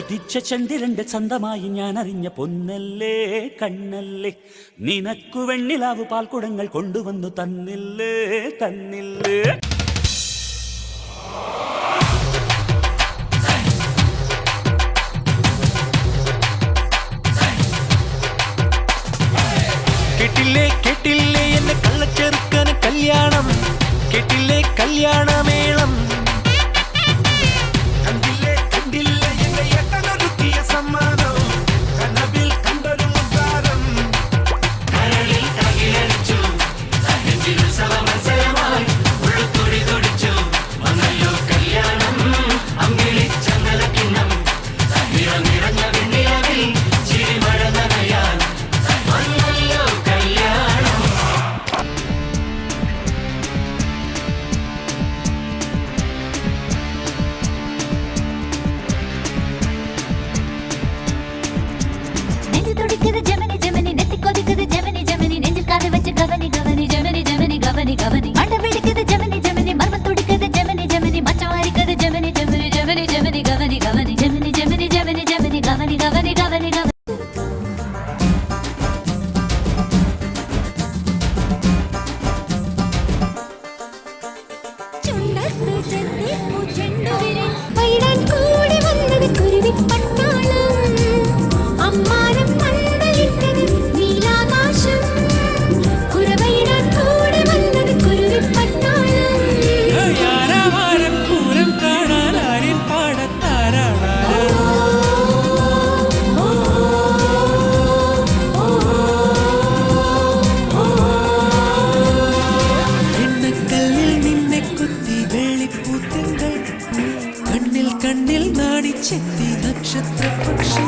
കുതിച്ച ചന്ദിരന്റെ ചന്തമായി ഞാൻ അറിഞ്ഞ പൊന്നല്ലേ കണ്ണല്ലേ. നിനക്കു വെണ്ണിലാവ് പാൽക്കുടങ്ങൾ കൊണ്ടുവന്നു തന്നില്ലേ തന്നില്ലേ. കേട്ടില്ലേ കേട്ടില്ലേ എന്നെ കള്ളച്ചെറുക്കന് കല്യാണം. കേട്ടില്ലേ കല്യാണം. പട്ടുചെത്തി ചെണ്ടുവിരൽ പൈടൽ ശക്തി നക്ഷത്ര പക്ഷി